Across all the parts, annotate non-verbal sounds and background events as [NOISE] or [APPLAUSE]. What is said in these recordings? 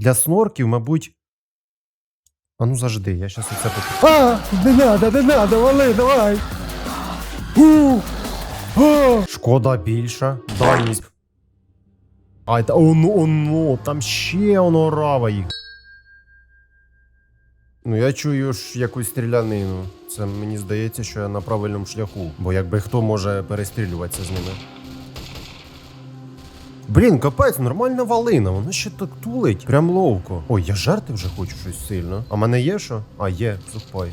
Для снорків, мабуть. А ну завжди, я щас оце попу. А, не надо, не надо, вали, давай. У, а. Шкода більша. Дальність. Ай, та оно, оно, там ще оно рава їх. Ну, я чую ж якусь стрілянину. Це мені здається, що я на правильному шляху. Бо якби хто може перестрілюватися з ними. Блін, капець, нормальна валина, вона ще так тулить. Прям ловко. Ой, я жарти вже хочу щось сильно. А мене є що? А, є, сухпай.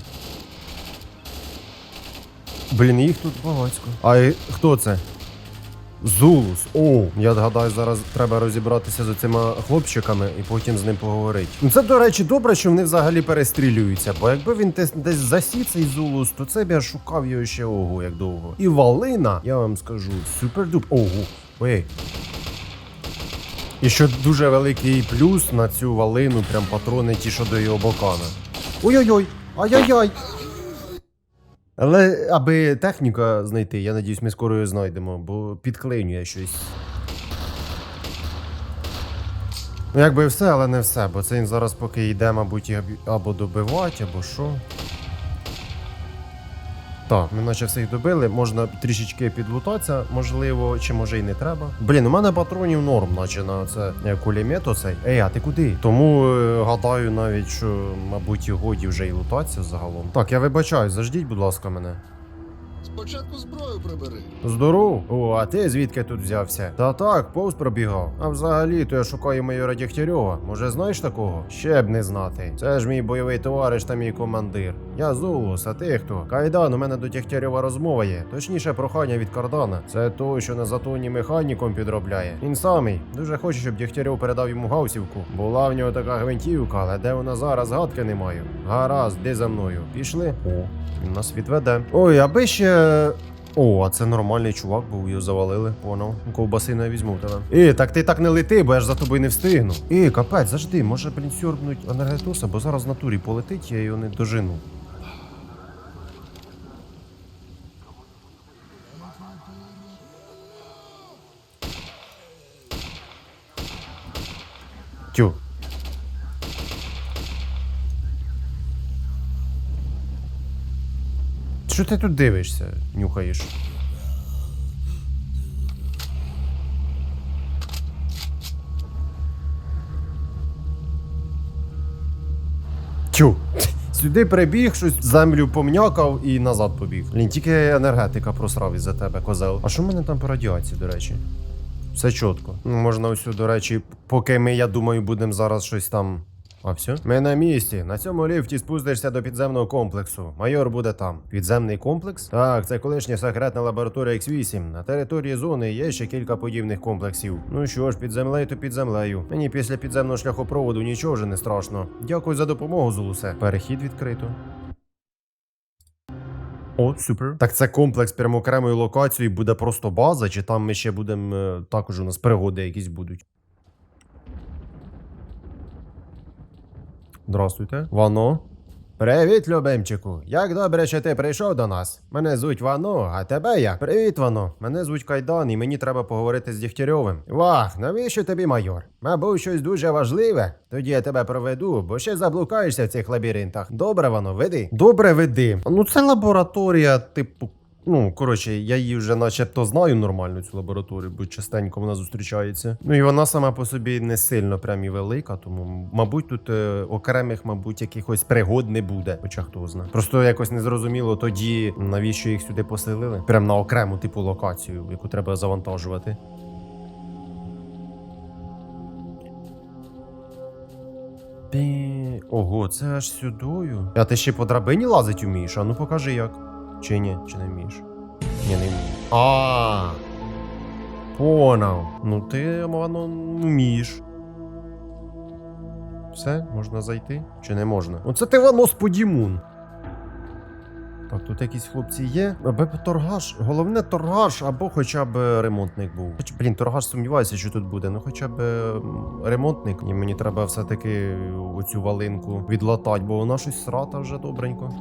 Блін, їх тут багацько. А і хто це? Зулус. О, я гадаю, зараз треба розібратися з цими хлопчиками і потім з ним поговорити. Ну це, до речі, добре, що вони взагалі перестрілюються, бо якби він десь, десь засів цей Зулус, то це б я шукав його ще ого, як довго. І валина, я вам скажу, супер-дуп. Ого. Ой. І що дуже великий плюс на цю валину, прям патрони ті, що до його бокана. Ой-ой-ой, ай-яй-яй. Але аби техніка знайти, я надіюсь, ми скоро її знайдемо, бо підклинює щось. Ну, якби все, але не все, бо це він зараз поки йде, мабуть, або добивати, або що. Так, ми наче всіх добили, можна трішечки підлутатися, можливо, чи може й не треба. Блін, у мене патронів норм, наче на це е, кулемет оцей. Ей, а ти куди? Тому е, гадаю навіть, що, мабуть, і годі вже й лутатися загалом. Так, я вибачаю, заждіть, будь ласка, мене. Спочатку зброю прибери. Здоров. О, а ти звідки тут взявся? Та так, повз пробігав. А взагалі, то я шукаю майора Дягтярьова. Може, знаєш такого? Ще б не знати. Це ж мій бойовий товариш та мій командир. Я Зулус, а ти хто? Кайдан, у мене до Дягтярьова розмова є. Точніше, прохання від Кардана. Це той, що на затоні механіком підробляє. Він самий. Дуже хоче, щоб Дягтярьов передав йому гаусівку. Була в нього така гвинтівка, але де вона зараз гадки не маю. Гаразд, де за мною? Пішли? О, він нас відведе. Ой, аби ще. О, а це нормальний чувак був, його завалили, поняв. Ковбаси не візьму в тебе. І, так ти так не лети, бо я ж за тобою не встигну. І, капець, завжди, може, блін, сьорбнуть енергетоса, бо зараз в натурі полетить, я його не дожину. Тю. Що ти тут дивишся, нюхаєш? Тю. Сюди прибіг, щось землю помнякав і назад побіг. Блін, тільки енергетика просрав із-за тебе, козел. А що в мене там по радіації, до речі? Все чітко. Ну, можна ось, до речі, поки ми, я думаю, будемо зараз щось там. А все? Ми на місці. На цьому ліфті спустишся до підземного комплексу. Майор буде там. Підземний комплекс? Так, це колишня секретна лабораторія X8. На території зони є ще кілька подібних комплексів. Ну що ж, під землею то під землею. Мені після підземного шляхопроводу нічого вже не страшно. Дякую за допомогу, Зулусе. Перехід відкрито. О, супер. Так це комплекс прямо окремою локацією буде просто база, чи там ми ще будемо е, також у нас пригоди якісь будуть. Здравствуйте. Вано. Привіт, любимчику. Як добре, що ти прийшов до нас. Мене звуть Вано, а тебе як? Привіт, Вано. Мене звуть Кайдан, і мені треба поговорити з Дігтярьовим. Вах, навіщо тобі, майор? Мабуть, щось дуже важливе. Тоді я тебе проведу, бо ще заблукаєшся в цих лабіринтах. Добре, Вано, веди. Добре, веди. Ну, це лабораторія, типу. Ну, коротше, я її вже начебто знаю нормально цю лабораторію, бо частенько вона зустрічається. Ну і вона сама по собі не сильно прям і велика, тому, мабуть, тут е, окремих, мабуть, якихось пригод не буде. Хоча хто знає. Просто якось незрозуміло тоді, навіщо їх сюди поселили. Прям на окрему типу локацію, яку треба завантажувати. Ти... Ого, це аж сюдою. А ти ще по драбині лазить вмієш? А ну покажи як. Чи ні, чи не вмієш? Ні, не вмію. А. Понав. Ну ти, воно, вмієш. Все, можна зайти? Чи не можна? Оце ти воно сподімун. Так, тут якісь хлопці є. Аби торгаш. Головне торгаш, або хоча б ремонтник був. Хоч, блін, торгаш сумніваюся, що тут буде. Ну хоча б ремонтник. І мені треба все-таки оцю валинку відлатати, бо вона щось срата вже добренько.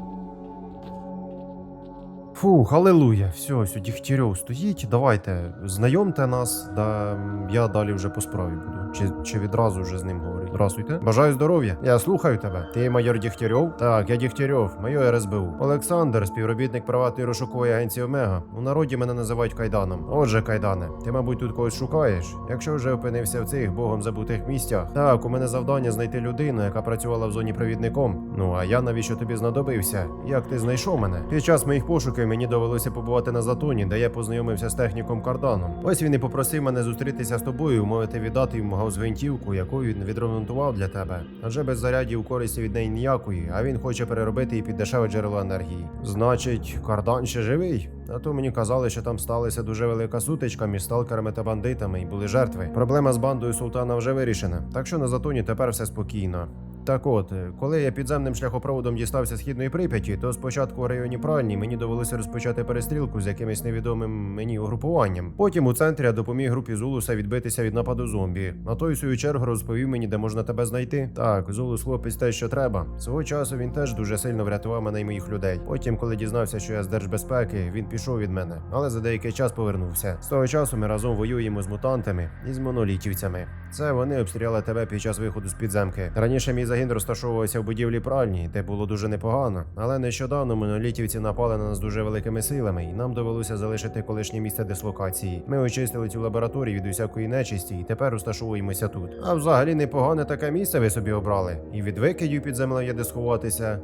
Фух, халилуя. Все, ось Дігтярьов стоїть. Давайте, знайомте нас, да я далі вже по справі буду. Чи, чи відразу вже з ним говорить? Здравствуйте. Бажаю здоров'я. Я слухаю тебе. Ти майор Дігтярьов? Так, я Дігтярьов, майор РСБУ. Олександр, співробітник приватної розшукової агенції Омега. У народі мене називають Кайданом. Отже, Кайдане, ти, мабуть, тут когось шукаєш. Якщо вже опинився в цих богом забутих місцях. Так, у мене завдання знайти людину, яка працювала в зоні провідником. Ну а я навіщо тобі знадобився? Як ти знайшов мене? Під час моїх пошуків мені довелося побувати на затоні, де я познайомився з техніком Карданом. Ось він і попросив мене зустрітися з тобою, умовити віддати йому гаузгвинтівку, яку він відремонтував для тебе. Адже без зарядів користі від неї ніякої, а він хоче переробити її під дешеве джерело енергії. Значить, Кардан ще живий. А то мені казали, що там сталася дуже велика сутичка між сталкерами та бандитами, і були жертви. Проблема з бандою султана вже вирішена, так що на затоні тепер все спокійно. Так от, е, коли я підземним шляхопроводом дістався східної Прип'яті, то спочатку у районі Пральні мені довелося розпочати перестрілку з якимось невідомим мені угрупуванням. Потім у центрі я допоміг групі Зулуса відбитися від нападу зомбі. А той в свою чергу розповів мені, де можна тебе знайти. Так, Зулус хлопець те, що треба. Свого часу він теж дуже сильно врятував мене і моїх людей. Потім, коли дізнався, що я з держбезпеки, він пішов від мене, але за деякий час повернувся. З того часу ми разом воюємо з мутантами і з монолітівцями. Це вони обстріляли тебе під час виходу з підземки. Раніше мій загін розташовувався в будівлі пральні, де було дуже непогано. Але нещодавно монолітівці напали на нас дуже великими силами, і нам довелося залишити колишнє місце дислокації. Ми очистили цю лабораторію від усякої нечисті, і тепер розташовуємося тут. А взагалі непогане таке місце ви собі обрали. І від викидів під землею є де сховатися.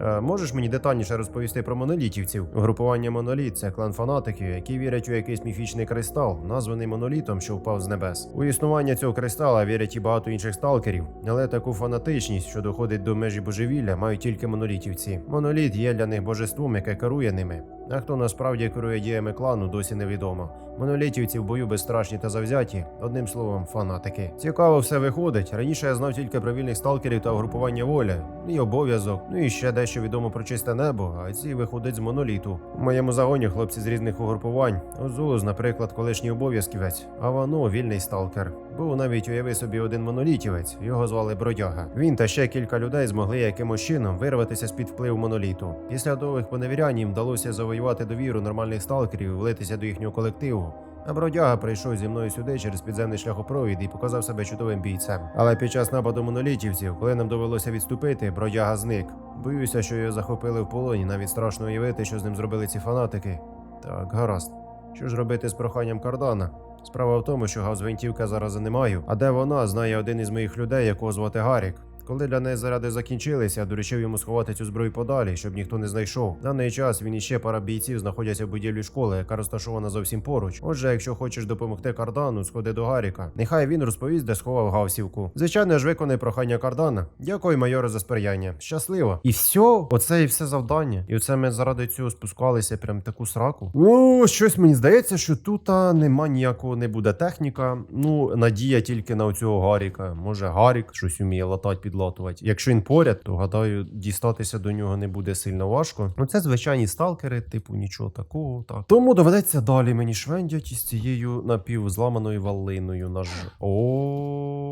Е, Можеш мені детальніше розповісти про монолітівців? Угрупування моноліт це клан фанатиків, які вірять у якийсь міфічний кристал, названий монолітом, що впав з небес. У існування цього кристала вірять і багато інших сталкерів, але таку фанатичність, що доходить до межі божевілля, мають тільки монолітівці. Моноліт є для них божеством, яке керує ними. А хто насправді керує діями клану, досі невідомо. Монолітівці в бою безстрашні та завзяті, одним словом, фанатики. Цікаво все виходить. Раніше я знав тільки про вільних сталкерів та угрупування воля, і обов'язок, ну і ще дещо відомо про чисте небо, а ці виходить з моноліту. У моєму загоні хлопці з різних угрупувань. Озулус, наприклад, колишній обов'язківець, а воно вільний сталкер. Був навіть уяви собі один монолітівець, його звали Бродяга. Він та ще кілька людей змогли якимось чином вирватися з під впливу моноліту. Після довгих поневірянь їм вдалося завоювати довіру нормальних сталкерів і влитися до їхнього колективу. Бродяга прийшов зі мною сюди через підземний шляхопровід і показав себе чудовим бійцем. Але під час нападу монолітівців, коли нам довелося відступити, бродяга зник. Боюся, що його захопили в полоні. Навіть страшно уявити, що з ним зробили ці фанатики. Так, гаразд. Що ж робити з проханням кардана? Справа в тому, що гаузгвинтівка зараз не маю. А де вона, знає один із моїх людей, якого звати Гарік. Коли для неї заряди закінчилися, доручив йому сховати цю зброю подалі, щоб ніхто не знайшов. В даний час він і ще пара бійців знаходяться в будівлі школи, яка розташована зовсім поруч. Отже, якщо хочеш допомогти кардану, сходи до Гаріка. Нехай він розповість, де сховав гавсівку. Звичайно ж, виконай прохання кардана. Дякую, майоре, за сприяння. Щасливо. І все, оце і все завдання. І оце ми заради цього спускалися прям таку сраку. Ну, щось мені здається, що тут нема ніякого не буде техніка. Ну, надія тільки на оцього Гаріка. Може, Гарік щось вміє латати, підлатувати. Якщо він поряд, то гадаю, дістатися до нього не буде сильно важко. Ну, це звичайні сталкери, типу нічого такого. Так. Тому доведеться далі мені швендять із цією напівзламаною валиною. На ж. О.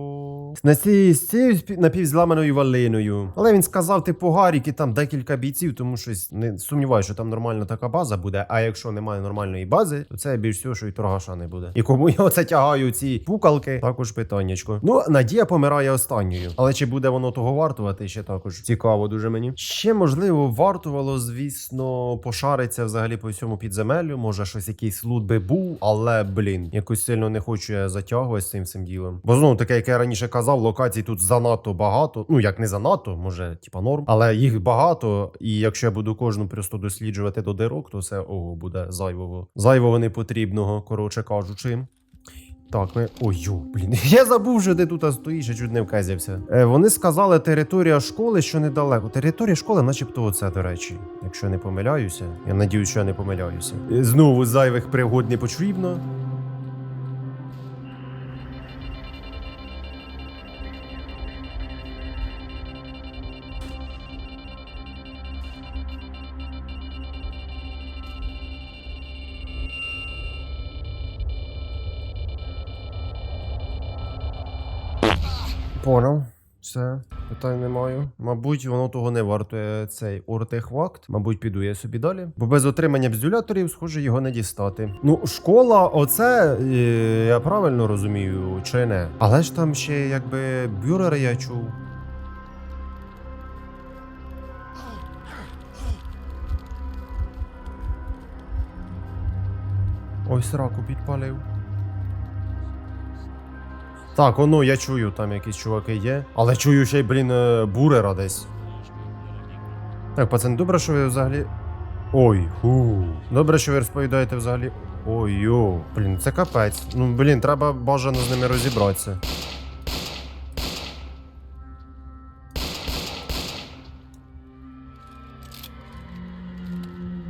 На цій з цією напівзламаною валиною. Але він сказав, типу, Гарік і там декілька бійців, тому щось не сумніваюся, що там нормальна така база буде. А якщо немає нормальної бази, то це більш всього, що і торгаша не буде. І кому я оце тягаю ці пукалки, також питаннячко. Ну, Надія помирає останньою. Але чи буде воно того вартувати, ще також цікаво дуже мені. Ще можливо вартувало, звісно, пошариться взагалі по всьому підземеллю. Може, щось якийсь лут би був, але блін, якось сильно не хочу я затягувати з цим всім ділом. Бо знову таке, як я раніше казав, локацій тут занадто багато. Ну як не занадто, може, типа норм, але їх багато. І якщо я буду кожну просто досліджувати до дирок, то це ого буде зайвого. Зайвого непотрібного, коротше кажучи. Так, ми. Ой, блін. [LAUGHS] Я забув, що ти тут стоїш, я чуть не вказявся. Е, вони сказали, територія школи, що недалеко. Територія школи, начебто, оце, до речі. Якщо не помиляюся. Я надіюсь, що я не помиляюся. Е, Знову зайвих пригод не потрібно. Все. Питань не маю. Мабуть, воно того не вартує цей артефакт. Мабуть, піду я собі далі. Бо без отримання бздюляторів, схоже, його не дістати. Ну, школа, оце е, я правильно розумію, чи не? Але ж там ще якби бюрери я чув. Ось раку підпалив. Так, оно, я чую, там якісь чуваки є. Але чую ще й, блін, е, бурера десь. Так, пацан, добре, що ви взагалі. Ой, ху. Добре, що ви розповідаєте взагалі. Ой, йо. Блін, це капець. Ну, блін, треба бажано з ними розібратися.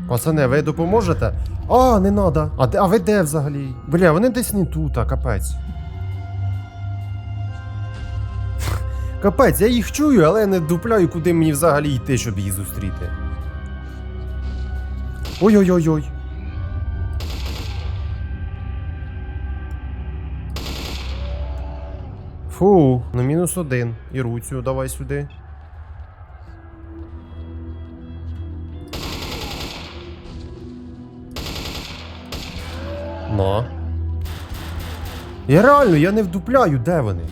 Пацани, ви допоможете? А, не надо. А, а ви де взагалі? Бля, вони десь не тут, а капець. Капець, я їх чую, але не дупляю, куди мені взагалі йти, щоб їх зустріти. Ой-ой-ой-ой. Фу, на мінус один. І руцю давай сюди. На. Я реально, я не вдупляю, де вони.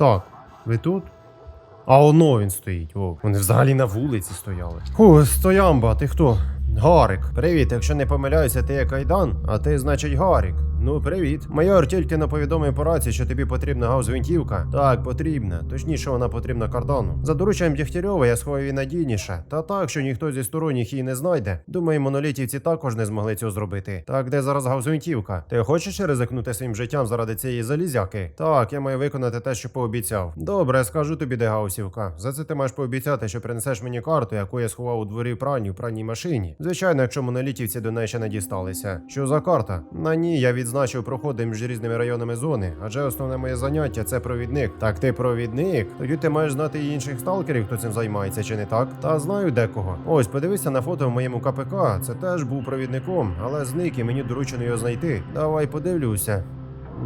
Так, ви тут? А оно він стоїть. О, вони взагалі на вулиці стояли. Ху, стоямба, ти хто? Гарик. Привіт, якщо не помиляюся, ти як Айдан, а ти, значить, Гарик. Ну, привіт. Майор тільки не повідомив по рації, що тобі потрібна гаузгвинтівка. Так, потрібна. Точніше, вона потрібна кардану. За дорученням Дягтярьова я сховав її надійніше. Та так, що ніхто зі сторонніх її не знайде. Думаю, монолітівці також не змогли цього зробити. Так, де зараз гаузгвинтівка? Ти хочеш ризикнути своїм життям заради цієї залізяки? Так, я маю виконати те, що пообіцяв. Добре, скажу тобі, де гаусівка. За це ти маєш пообіцяти, що принесеш мені карту, яку я сховав у дворі в пральні в машині. Звичайно, якщо монолітівці до неї ще не дісталися. Що за карта? На ній я відзначив проходи між різними районами зони, адже основне моє заняття це провідник. Так ти провідник? Тоді ти маєш знати і інших сталкерів, хто цим займається, чи не так? Та знаю декого. Ось, подивися на фото в моєму КПК. Це теж був провідником, але зник і мені доручено його знайти. Давай подивлюся.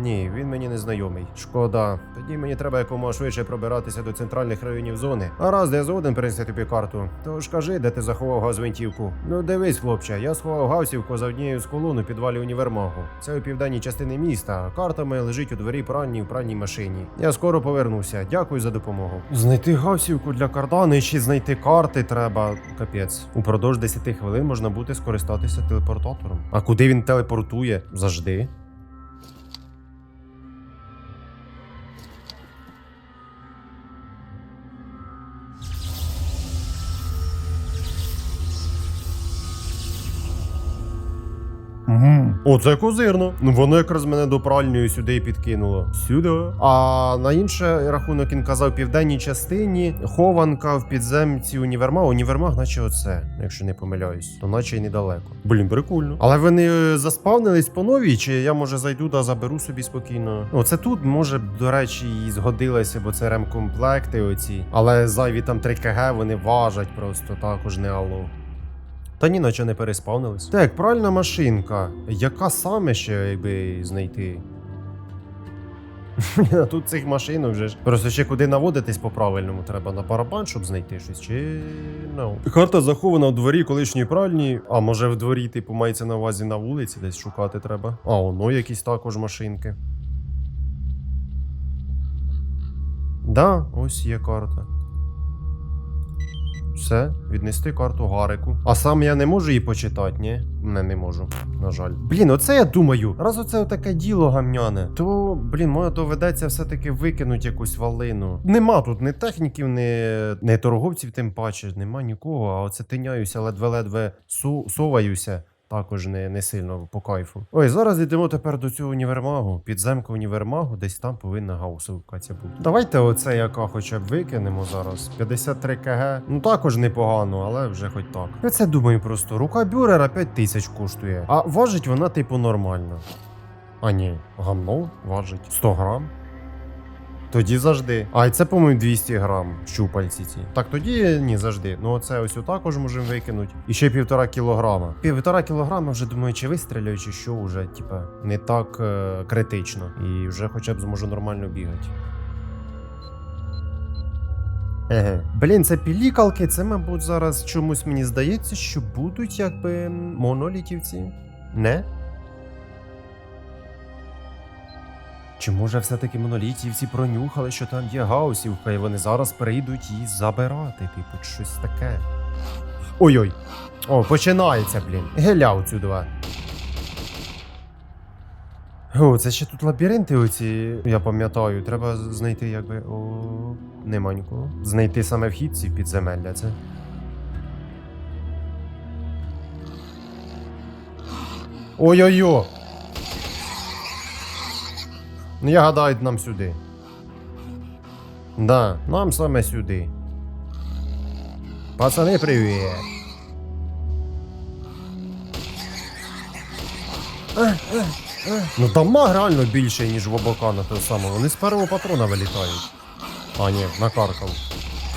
Ні, він мені не знайомий. Шкода. Тоді мені треба якомога швидше пробиратися до центральних районів зони. А раз я згоден принести тобі карту. Тож кажи, де ти заховав газвинтівку. Ну дивись, хлопче, я сховав гавсівку за однією з колон у підвалі універмагу. Це у південній частині міста. а Карта моя лежить у дворі пральні в пральній машині. Я скоро повернуся. Дякую за допомогу. Знайти гавсівку для кардани, ще знайти карти треба. Капець. Упродовж 10 хвилин можна буде скористатися телепортатором. А куди він телепортує? Завжди. Угу. О, це козирно. Ну воно якраз мене до пральньої сюди і підкинуло. Сюди. А на інший рахунок він казав південній частині хованка в підземці універмаг. Універмаг, наче оце, якщо не помиляюсь, то наче й недалеко. Блін, прикольно. Але вони е, заспавнились по новій, чи я може зайду та заберу собі спокійно. Оце тут може, до речі, і згодилося, бо це ремкомплекти оці. Але зайві там 3 кг вони важать просто також не алло. Та ні, наче не переспавнились. Так, пральна машинка. Яка саме ще, якби знайти? [LAUGHS] Тут цих машин вже ж. Просто ще куди наводитись по-правильному треба на барабан, щоб знайти щось. Чи ну. Карта захована в дворі колишньої пральні. А може в дворі, типу, мається на увазі на вулиці, десь шукати треба. А, воно якісь також машинки. Да, ось є карта. Все, віднести карту Гарику. А сам я не можу її почитати, ні? Не, не можу, на жаль. Блін, оце я думаю. Раз оце таке діло гамняне, то, блін, моя доведеться все-таки викинути якусь валину. Нема тут ні техніків, ні, ні торговців, тим паче, нема нікого, а оце тиняюся, ледве-ледве су- соваюся. Також не, не сильно по кайфу. Ой, зараз йдемо тепер до цього універмагу. Підземка універмагу, десь там повинна гаусовка ця бути. Давайте оце яка хоча б викинемо зараз. 53 кг. Ну також непогано, але вже хоч так. Я це думаю просто. Рука бюрера 5 тисяч коштує. А важить вона, типу, нормально. А ні, гамно важить 100 грам. Тоді завжди. А, і це, по-моєму, 200 грам щупальці ці. Так, тоді ні, завжди. Ну, оце ось також можемо викинути. І ще півтора кілограма. Півтора кілограма вже думаю, чи вистріляю, чи що вже, типа, не так е, критично. І вже хоча б зможу нормально бігати. Еге. Блін, це пілікалки, це, мабуть, зараз чомусь мені здається, що будуть якби монолітівці. Не? Чи може все-таки монолітівці пронюхали, що там є гаусівка, і вони зараз прийдуть її забирати, типу, щось таке. Ой-ой. О, починається, блін. Геля отсюда. О, це ще тут лабіринти оці, я пам'ятаю. Треба знайти якби. О, нема нікого. Знайти саме вхід ці підземелля, це. Ой-ой-ой! Ну, я гадаю, нам сюди. Да, нам саме сюди. Пацани, привіт. Ну дамаг реально більше, ніж в Обокана того самого. Вони з першого патрона вилітають. А, ні, накаркав.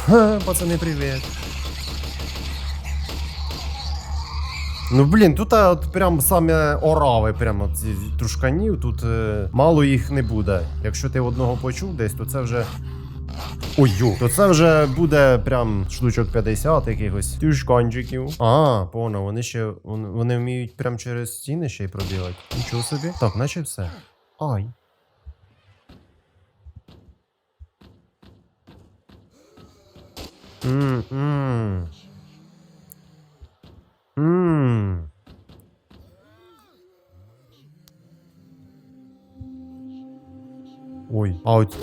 Ха, пацани, привіт. Ну блін, тут а, от прям саме орави, прямо ці трушканів, тут е, мало їх не буде. Якщо ти одного почув десь, то це вже. Ой, ю, то це вже буде прям штучок 50 якихось тюшканчиків. А, понял, вони ще вони вміють прям через стіни ще й пробігати. Нічого собі. Так, наче все. Ай. М-м. Ммм. Ой, а от.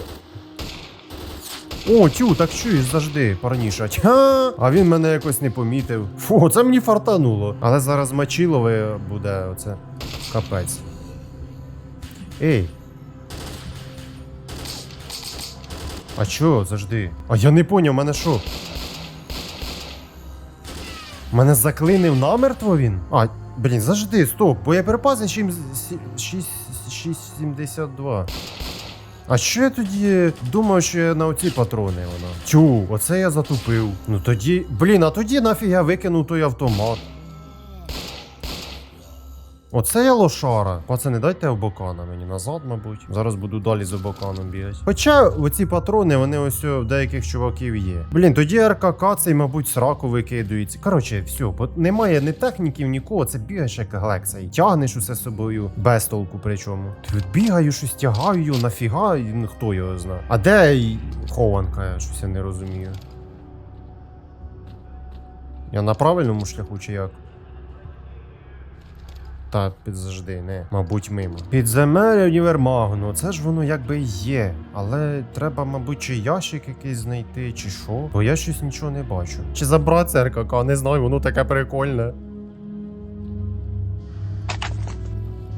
О, тю, так чуєш завжди, парнішать. Ха! А він мене якось не помітив. Фу, це мені фартануло. Але зараз мочилове буде оце. Капець. Ей. А чо, завжди? А я не поняв, мене що? Мене заклинив намертво він? А, блін, завжди, стоп, боєприпаси чим 6,72. А що я тоді думав, що я на оці патрони вона? Тю, оце я затупив. Ну тоді. Блін, а тоді нафіг я викинув той автомат. Оце я лошара. Пацани, дайте обокана мені назад, мабуть. Зараз буду далі з обоканом бігати. Хоча оці патрони, вони ось у деяких чуваків є. Блін, тоді РКК цей, мабуть, сраку викидується. Коротше, все, бо немає ні техніків, нікого. Це бігаєш як глекса. Тягнеш усе собою без толку причому. Ти бігаю, щось тягаю, нафіга, ну, хто його знає. А де хованка? Я щось я не розумію. Я на правильному шляху чи як? Та підзажди, не. Мабуть, мимо. Підземелля універмагу, ну це ж воно якби і є. Але треба, мабуть, чи ящик якийсь знайти, чи що. Бо я щось нічого не бачу. Чи забрати РКК, не знаю, воно таке прикольне.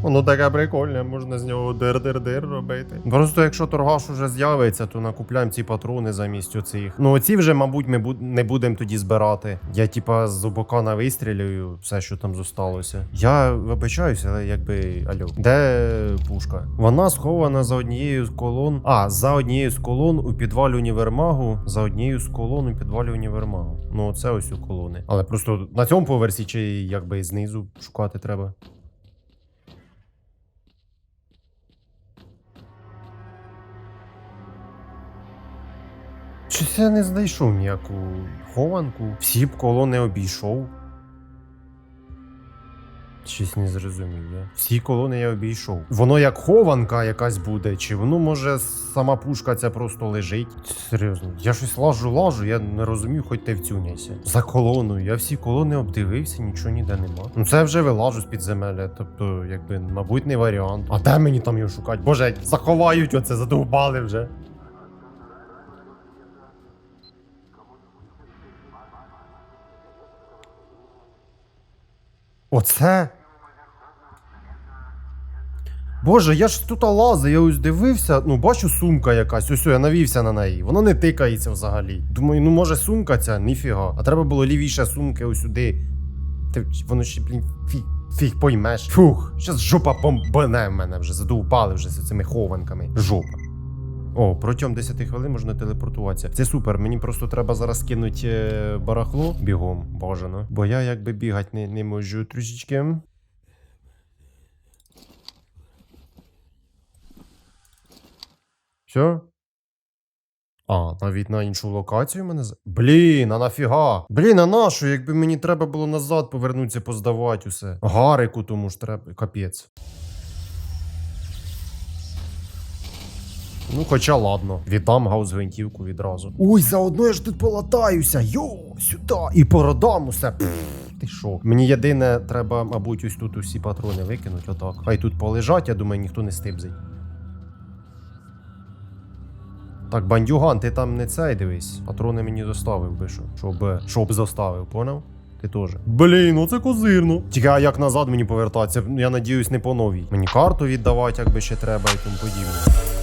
Воно таке прикольне, можна з нього дир-дир-дир робити. Просто якщо торгаш уже з'явиться, то накупляємо ці патрони замість оцих. Ну оці вже, мабуть, ми не будемо тоді збирати. Я типа з обокана вистрілюю все, що там зосталося. Я вибачаюся, але якби алло. Де пушка? Вона схована за однією з колон. А, за однією з колон у підвалі універмагу. За однією з колон у підвалі універмагу. Ну, це ось у колони. Але просто на цьому поверсі чи якби знизу шукати треба. Щось я не знайшов ніяку хованку. Всі б колони обійшов. Щось не зрозумів, я. Всі колони я обійшов. Воно як хованка якась буде, чи воно може сама пушка ця просто лежить. Серйозно, я щось лажу, лажу, я не розумію, хоч ти втюняйся. За колоною. Я всі колони обдивився, нічого ніде нема. Ну це вже вилажу з підземелля, тобто, якби, мабуть, не варіант. А де мені там його шукати? Боже, заховають оце, задовбали вже. Оце? Боже, я ж тут лазив, я ось дивився, ну бачу сумка якась, ось я навівся на неї. Воно не тикається взагалі. Думаю, ну може сумка ця, ніфіга. А треба було лівіше сумки ось сюди. Ти, воно ще, блін, фіг, фіг поймеш. Фух, щас жопа бомбане в мене вже, задовбали вже з цими хованками. Жопа. О, протягом 10 хвилин можна телепортуватися. Це супер. Мені просто треба зараз кинути е, барахло бігом, бажано. Бо я якби бігати не, не можу трішечки. Все? А, навіть на іншу локацію мене. Блін, а нафіга? Блін, а нашу, якби мені треба було назад повернутися, поздавати усе. Гарику тому ж треба. Капець. Ну, хоча ладно, віддам гаус гвинтівку відразу. Ой, заодно я ж тут полатаюся. Йо, сюди. І породам усе. Пф, ти що? Мені єдине, треба, мабуть, ось тут усі патрони викинуть, отак. Хай тут полежать, я думаю, ніхто не стибзить. Так, бандюган, ти там не цей дивись. Патрони мені доставив би що. Щоб, щоб заставив, поняв? Ти теж. Блін, ну це козирно. Тільки а як назад мені повертатися? Я надіюсь, не по новій. Мені карту віддавати, якби ще треба і тому подібне.